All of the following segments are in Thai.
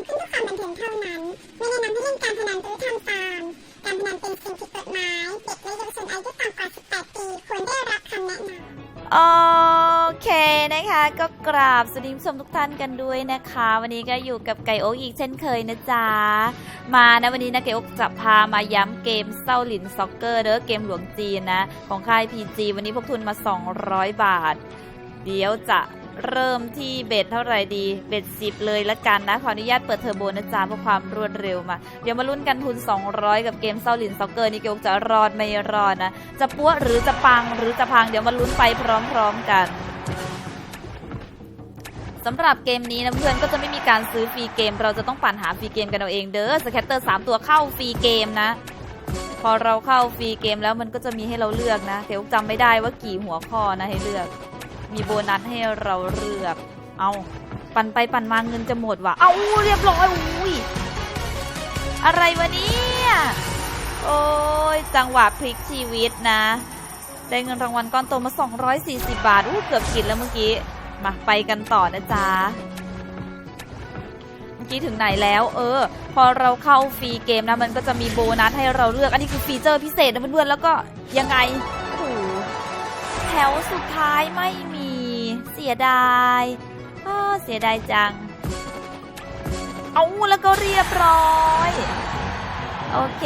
ำขึ้นเพื่อความบันเทิงเท่านั้น ไม่แนะนำให้เล่นการพนันหรือทำตามการพนันเป็นสิ่งผิดกฎหมาย เด็กและเยาวชนอายุต่ำกว่า 18 ปี ควรได้รับคำแนะนำโอเคนะคะก็กราบสวัสดีผู้ชมทุกท่านกันด้วยนะคะ วันนี้ก็อยู่กับไก่โอ๊กอีกเช่นเคยนะจ๊ะมานะวันนี้นะไก่โอ๊กจะพามาย้ำเกมเศร้าหลินซ็อกเกอร์เด้อเกมหลวงจีนนะ ของค่าย PG วันนี้พวกทุนมา 200 บาท เดี๋ยวจะ เริ่มที่เบ็ดเท่าไหร่ดี เบ็ดสิบเลยละกันนะ ขออนุญาตเปิดเทอร์โบนะจ๊ะเพื่อความรวดเร็วมา เดี๋ยวมาลุ้นกันทุน 200 กับเกมเศร้าหลินซ็อกเกอร์นี่เกยวจะรอดไม่รอดนะ จะปั้วหรือจะปังหรือจะพังเดี๋ยวมาลุ้นไปพร้อมๆกันสำหรับเกมนี้นะเพื่อนก็จะไม่มีการซื้อฟรีเกม เราจะต้องปั่นหาฟรีเกมกันเอาเองเด้อสแคตเตอร์3ตัวเข้าฟรีเกมนะ พอเราเข้าฟรีเกมแล้วมันก็จะมีให้เราเลือกนะเดี๋ยวจำไม่ได้ว่ากี่หัวข้อนะให้เลือก มีโบนัสให้เราเลือก เอาปั่นไปปั่นมาเงินจะหมดว่ะ เอาเรียบร้อยอุ้ยอะไรวะเนี่ยโอ้ยจังหวะพลิกชีวิตนะ ได้เงินรางวัลก้อนโตมา 240 บาทอู้เกือบกินแล้วเมื่อกี้ มาไปกันต่อนะจ๊ะเมื่อกี้ถึงไหนแล้ว เออ พอเราเข้าฟรีเกมนะมันก็จะมีโบนัสให้เราเลือก อันนี้คือฟีเจอร์พิเศษนะเพื่อนๆแล้วก็ยังไงโอ้แถวสุดท้ายไม่มี สียดายเสียดายจัง เอาแล้วก็เรียบร้อยโอเค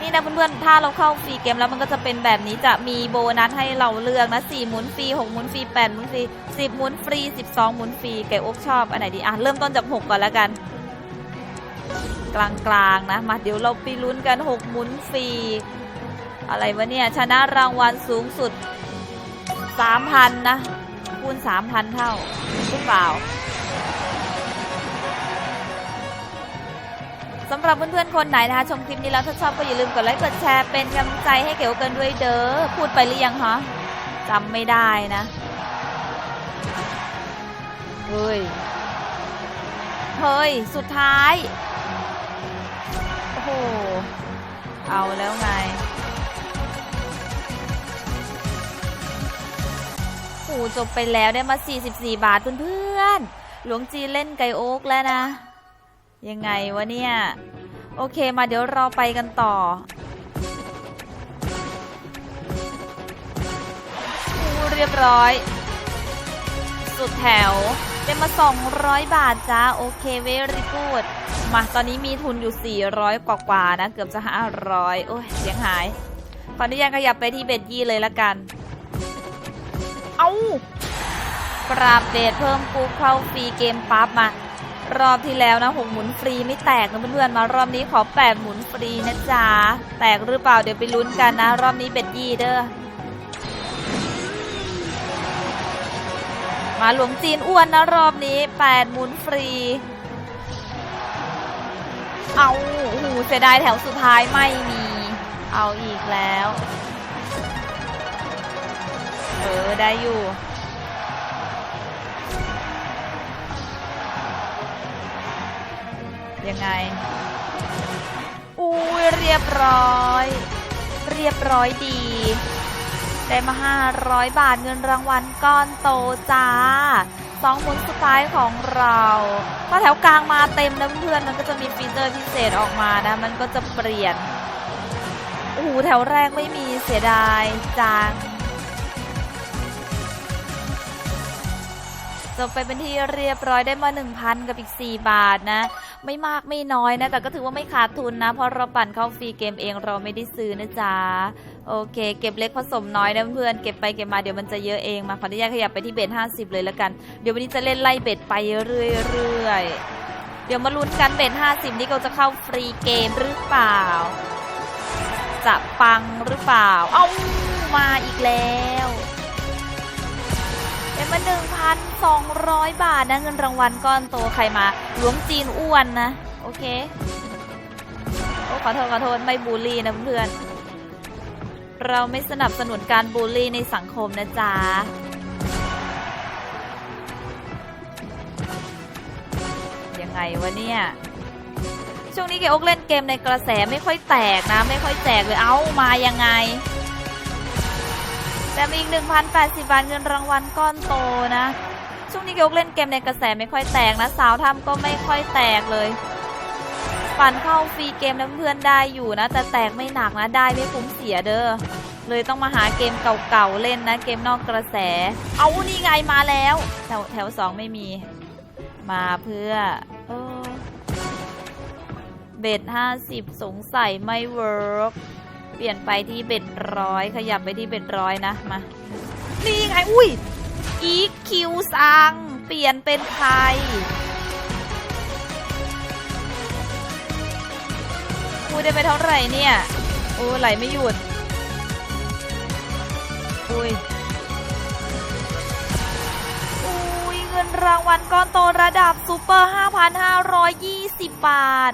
นี่นะเพื่อนๆ ถ้าเราเข้าฟรีเกมแล้วมันก็จะเป็นแบบนี้จะมีโบนัสให้เราเลือกนะ4หมุนฟรี6หมุนฟรี8หมุนฟรี10หมุนฟรี12หมุนฟรีไก่อกชอบอันไหนดีอะเริ่มต้นจาก6ก่อนแล้วกัน กลางๆนะมาเดี๋ยวเราไปลุ้นกัน 6 หมุนฟรีอะไรวะเนี่ยชนะรางวัลสูงสุด 3,000 นะ คูณ 3,000 เท่าหรือเปล่าสำหรับเพื่อนๆคนไหนนะคะ ชมคลิปนี้แล้วถ้าชอบก็อย่าลืมกดไลค์กดแชร์เป็นกำลังใจให้เก๋วกันด้วยเด้อพูดไปหรือยังฮะจำไม่ได้นะเฮ้ยเฮ้ย สุดท้าย โอ้โห เอาแล้วไง หจบไปแล้วได้มา 44 บาทเพื่อนๆ หลวงจีเล่นไก่โอ๊กแล้วนะ ยังไงวะเนี่ย โอเคมาเดี๋ยวเราไปกันต่ออู้เรียบร้อย สุดแถวได้มา 200 บาทจ้า โอเคเวรีกูดมาตอนนี้มีทุนอยู่ 400 กว่ากว่าๆนะ เกือบจะ 500 โอ้ยเสียงหาย ขออนุญาตขยับไปที่เบ็ดยี่เลยละกัน เอาปราบเบสเพิ่มกูเข้าฟรีเกมปั๊บมารอบที่แล้วนะหกหมุนฟรีไม่แตกนะเพื่อนๆมารอบนี้ขอแปดหมุนฟรีนะจ๊ะแตกหรือเปล่าเดี๋ยวไปลุ้นกันนะ รอบนี้เบ็ดยี่เด้อมาหลวงจีนอ้วนนะรอบนี้แปดหมุนฟรี เอาโอ้โหเสียดายแถวสุดท้ายไม่มี เอาอีกแล้ว ได้อยู่ ยังไง อุ้ยเรียบร้อย เรียบร้อยดี ได้มา 500 บาทเงินรางวัลก้อนโตจ้าสองหมุนสุดท้ายของเราก็แถวกลางมาเต็มนะเพื่อนมันก็จะมีฟีเจอร์พิเศษออกมานะ มันก็จะเปลี่ยนโอ้โหแถวแรกไม่มีเสียดายจัง จบไปเป็นที่เรียบร้อยได้มา 1,000 กับอีก 4 บาทนะ ไม่มากไม่น้อยนะ แต่ก็ถือว่าไม่ขาดทุนนะ เพราะเราปั่นเข้าฟรีเกมเองเราไม่ได้ซื้อนะจ๊ะ โอเค เก็บเล็กผสมน้อยนะเพื่อนเก็บไปเก็บมาเดี๋ยวมันจะเยอะเองมาขออนุญาตขยับไปที่เบ็ด50 เลยแล้วกัน เดี๋ยววันนี้จะเล่นไล่เบ็ดไปเรื่อยๆ เดี๋ยวมาลุ้นกันเบ็ด50 นี่เราจะเข้าฟรีเกมหรือเปล่า จะปังหรือเปล่า เอ้ามาอีกแล้ว เป็นมา 1,200 บาทนะเงินรางวัลก้อนโตใครมาหลวงจีนอ้วนนะ โอเค โอ้ขอโทษขอโทษไม่บูลลี่นะเพื่อนเราไม่สนับสนุนการบูลลี่ในสังคมนะจ๊ะยังไงวะเนี่ยช่วงนี้เกอกเล่นเกมในกระแสไม่ค่อยแตกนะ ไม่ค่อยแจกเลยเอ้ามายังไง แต่มีอีก 1,080 บาทเงินรางวัลก้อนโตนะ ช่วงนี้เกเล่นเกมในกระแสไม่ค่อยแตกนะ สาวทำก็ไม่ค่อยแตกเลย ปั่นเข้าฟรีเกมนะเพื่อนได้อยู่นะ แต่แตกไม่หนักนะได้ไม่คุ้มเสียเด้อเลยต้องมาหาเกมเก่าๆเล่นนะ เกมนอกกระแส เอานี่ไงมาแล้วแถวแถวสองไม่มี มาเพื่อเออเบ็ดห้าสิบสงสัยไม่เวิร์ก เปลี่ยนไปที่เบ็ดร้อยขยับไปที่เบ็ดร้อยนะมา นี่ไง อุ้ยอีคิวซัง เปลี่ยนเป็นไทยอุ้ยได้ไปเท่าไหร่เนี่ยโอ้ไหลไม่หยุด อุ้ยอุ้ยเงินรางวัลก้อนโตระดับซูเปอร์ 5,520 บาท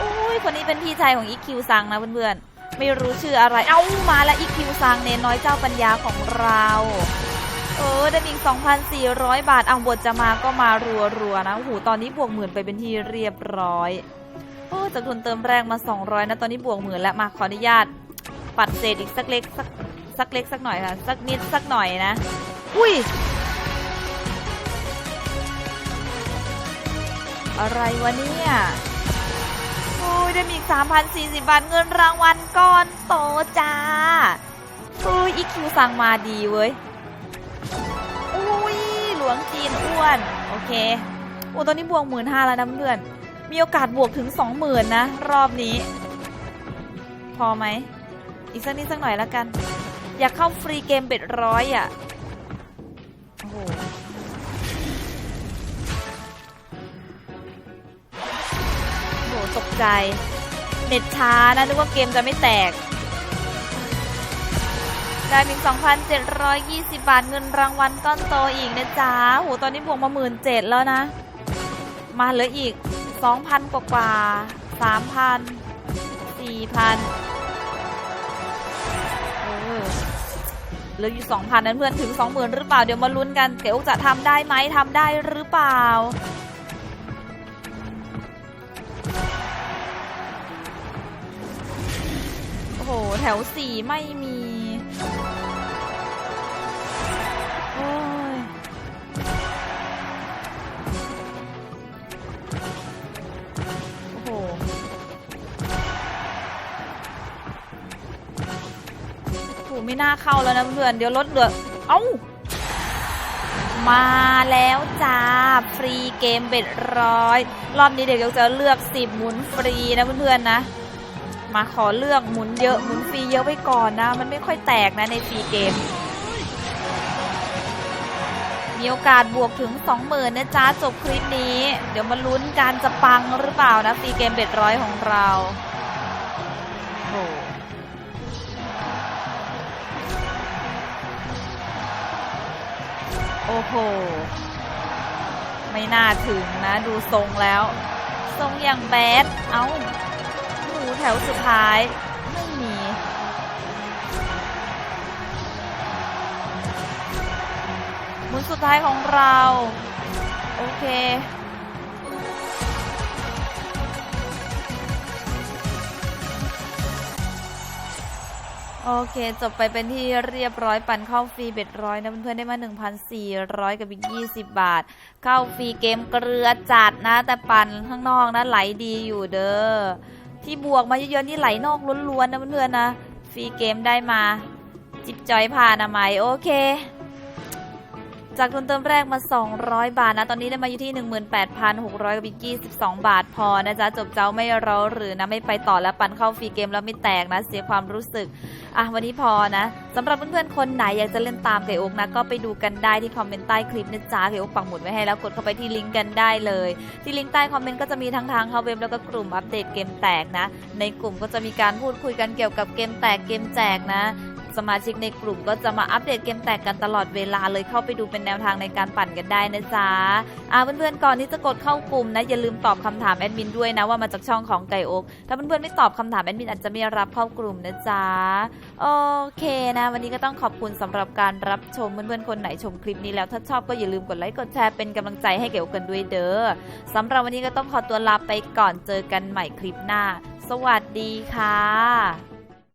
อุ้ยคนนี้เป็นพี่ชายของอีคิวซังนะเพื่อนๆ ไม่รู้ชื่ออะไร เอ้ามาแล้วอีคิวซังเนนน้อยเจ้าปัญญาของเรา เออได้อีก2,400 บาทเอาบทจะมาก็มารัวๆนะโอ้โหตอนนี้บวกหมื่นไปเป็นที่เรียบร้อยโอ้จากทุนเติมแรงมา 200 นะ ตอนนี้บวกหมื่นแล้วมาขออนุญาต ปัดเศษอีกสักเล็กสักสักเล็กสักหน่อยค่ะ สักนิดสักหน่อยนะ อุ้ย อะไรวะเนี่ย ยได้มีอีก3,040 บาทเงินรางวัลก้อนโตจ้าโอ้ยอีคิวสั่งมาดีเว้ยอุ้ยหลวงจีนอ้วน โอเคโอ้ตอนนี้บวกหมื่นห้าแล้วนะเพื่อน มีโอกาสบวกถึงสองหมื่นนะ รอบนี้ พอไหม อีกสักนิดสักหน่อยแล้วกัน อยากเข้าฟรีเกมเบ็ดร้อยอะ โอ้โห ตกใจ เน็ตช้านะนึกว่าเกมจะไม่แตก ได้มี2,720 บาทเงินรางวัลก้อนโตอีกนะจ๊ะโหตอนนี้บวกมาหมื่นเจ็ดแล้วนะ มาเหลืออีก 2,000 กว่ากว่า3,000 4,000เออเหลืออยู่ 2,000 นั้นเพื่อนถึง 20,000 หรือเปล่า เดี๋ยวมาลุ้นกัน เก๋จะทำได้ไหมทำได้หรือเปล่า หแถวสี่ไม่มี โอ้ย โอ้โห โอ้ไม่น่าเข้าแล้วนะเพื่อนเดี๋ยวลดเหลือ เอ้า มาแล้วจ้า ฟรีเกมเบ็ดร้อย รอบนี้เด็กจะเลือกสิบหมุนฟรีนะเพื่อนๆนะ มาขอเลือกหมุนเยอะหมุนฟรีเยอะไว้ก่อนนะ มันไม่ค่อยแตกนะในฟรีเกม มีโอกาสบวกถึง 20,000นะจ๊ะจบคลิปนี้ เดี๋ยวมาลุ้นการจะปังหรือเปล่านะฟรีเกมเบ็ดร้อยของเราโอ้โอ้โห ไม่น่าถึงนะ ดูทรงแล้ว ทรงอย่างแบด เอ้า แถวสุดท้ายไม่มีหมุนสุดท้ายของเรา โอเคโอเค จบไปเป็นที่เรียบร้อยปั่นเข้าฟรีเบ็ดร้อยนะเพื่อนๆได้มา 1,400 กับอีก20 บาท เข้าฟรีเกมเกลือจัดนะ แต่ปั่นข้างนอกนะไหลดีอยู่เด้อ ที่บวกมาเยอะๆนี่ไหลนอกล้วนๆนะเพื่อนๆนะฟรีเกมได้มา จิบจอยผ่านอะไหมโอเค จากทุนเติมแรกมา 200 บาทนะ ตอนนี้ได้มาอยู่ที่ 18,600กับอีก22 บาทพอนะจ๊ะ จบเจ้าไม่รอหรือนะ ไม่ไปต่อแล้วปั่นเข้าฟรีเกมแล้วไม่แตกนะ เสียความรู้สึก อะ วันนี้พอนะสำหรับเพื่อนๆ คนไหนอยากจะเล่นตามไก่อกนะ ก็ไปดูกันได้ที่คอมเมนต์ใต้คลิปนะจ๊ะไก่อกปักหมุดไว้ให้แล้วกดเข้าไปที่ลิงก์กันได้เลย ที่ลิงก์ใต้คอมเมนต์ก็จะมีทั้งทางเข้าเว็บแล้วก็กลุ่มอัปเดตเกมแตกนะ ในกลุ่มก็จะมีการพูดคุยกันเกี่ยวกับเกมแตกเกมแจกนะ สมาชิกในกลุ่มก็จะมาอัปเดตเกมแตกกันตลอดเวลาเลยเข้าไปดูเป็นแนวทางในการปั่นกันได้นะจ๊ะอ่าเพื่อนๆก่อนที่จะกดเข้ากลุ่มนะอย่าลืมตอบคำถามแอดมินด้วยนะว่ามาจากช่องของไก่อกถ้าเพื่อนๆไม่ตอบคำถามแอดมินอาจจะไม่รับเข้ากลุ่มนะจ๊ะโอเคนะ วันนี้ก็ต้องขอบคุณสำหรับการรับชมเพื่อนๆคนไหนชมคลิปนี้แล้วถ้าชอบก็อย่าลืมกดไลค์กดแชร์เป็นกำลังใจให้เก๋อกกันด้วยเด้อสำหรับวันนี้ก็ต้องขอตัวลาไปก่อนเจอกันใหม่คลิปหน้า สวัสดีค่ะ